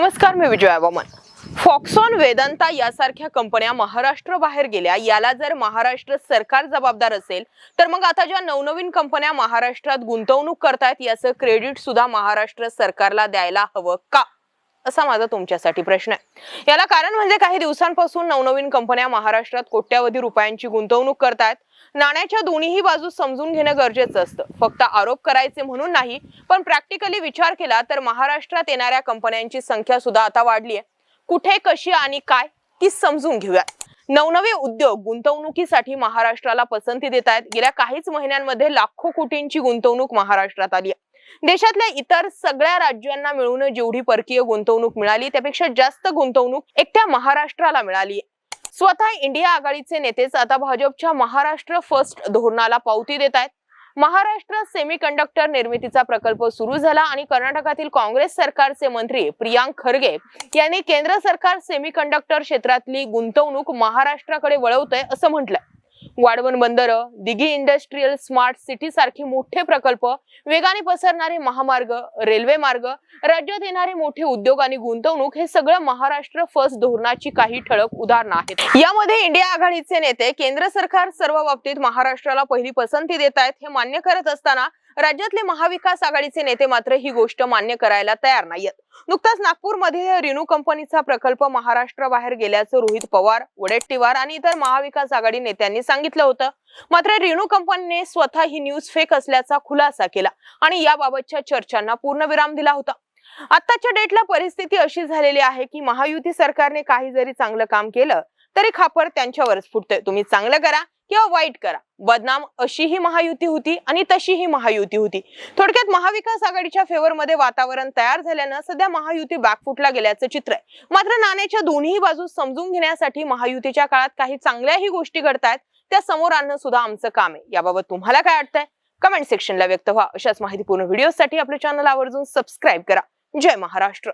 नमस्कार मी विजया वामन फॉक्सॉन वेदांता यासारख्या कंपन्या महाराष्ट्र बाहेर गेल्या. याला जर महाराष्ट्र सरकार जबाबदार असेल तर मग आता ज्या नवनवीन कंपन्या महाराष्ट्रात गुंतवणूक करतायत याचं क्रेडिट सुद्धा महाराष्ट्र सरकारला द्यायला हवं का? असा माझा तुमच्यासाठी प्रश्न आहे. याला कारण म्हणजे काही दिवसांपासून नवनवीन कंपन्या महाराष्ट्रात कोट्यावधी रुपयांची गुंतवणूक करतायत. नाण्याच्या दोन्हीही बाजू समजून घेणं गरजेचं असतं. फक्त आरोप करायचे म्हणून नाही पण प्रॅक्टिकली विचार केला तर महाराष्ट्रात येणाऱ्या कंपन्यांची संख्या सुद्धा आता वाढली आहे. कुठे कशी आणि काय ती समजून घेऊया. नवनवे उद्योग गुंतवणुकीसाठी महाराष्ट्राला पसंती देत आहेत गेल्या काहीच महिन्यांमध्ये लाखो कोटींची गुंतवणूक महाराष्ट्रात आली आहे. देशातल्या इतर सगळ्या राज्यांना मिळून जेवढी परकीय गुंतवणूक मिळाली त्यापेक्षा जास्त गुंतवणूक एकट्या महाराष्ट्राला मिळाली. स्वतः इंडिया आघाडीचे नेतेच आता भाजपच्या महाराष्ट्र फर्स्ट धोरणाला पावती देत आहेत. महाराष्ट्र सेमीकंडक्टर निर्मितीचा प्रकल्प सुरू झाला आणि कर्नाटकातील काँग्रेस सरकारचे मंत्री प्रियांक खरगे यांनी केंद्र सरकार सेमीकंडक्टर क्षेत्रातली गुंतवणूक महाराष्ट्राकडे वळवतंय असं म्हटलंय. वाढवण बंदर दिघी इंडस्ट्रीयल स्मार्ट सिटी सारखे मोठे प्रकल्प वेगाने पसरणारे महामार्ग रेल्वे मार्ग राज्यात येणारे मोठे उद्योग आणि गुंतवणूक हे सगळं महाराष्ट्र फर्स्ट धोरणाची काही ठळक उदाहरणं आहेत. यामध्ये इंडिया आघाडीचे नेते केंद्र सरकार सर्व बाबतीत महाराष्ट्राला पहिली पसंती देत आहेत हे मान्य करत असताना राज्यातले महाविकास आघाडीचे नेते मात्र ही गोष्ट मान्य करायला तयार नाहीयेत. नुकताच नागपूरमध्ये रिनू कंपनीचा प्रकल्प महाराष्ट्राबाहेर गेल्याचं रोहित पवार वडेट्टीवार आणि इतर महाविकास आघाडी नेत्यांनी सांगितलं होतं. मात्र रेणू कंपनीने स्वतः ही न्यूज फेक असल्याचा खुलासा केला आणि याबाबतच्या चर्चांना पूर्णविराम दिला होता. आताच्या डेटला परिस्थिती अशी झालेली आहे की महायुती सरकारने काही जरी चांगलं काम केलं तरी खापर त्यांच्यावरच फुटतंय. तुम्ही चांगलं करा किंवा वाईट करा. बदनाम अशी ही महायुती होती आणि तशी ही महायुती होती. थोडक्यात महाविकास आघाडीच्या फेवर मध्ये वातावरण तयार झाल्यानं सध्या महायुती बॅकफुटला गेल्याचं चित्र आहे. मात्र नाण्याच्या दोन्ही बाजू समजून घेण्यासाठी महायुतीच्या काळात काही चांगल्याही गोष्टी घडतायत. त्या समोर आणणं सुद्धा आमचं काम आहे. याबाबत तुम्हाला काय वाटतंय? कमेंट सेक्शनला व्यक्त व्हा. अशाच माहितीपूर्ण व्हिडिओसाठी आपल्या चॅनल आवर्जून सबस्क्राईब करा. जय महाराष्ट्र.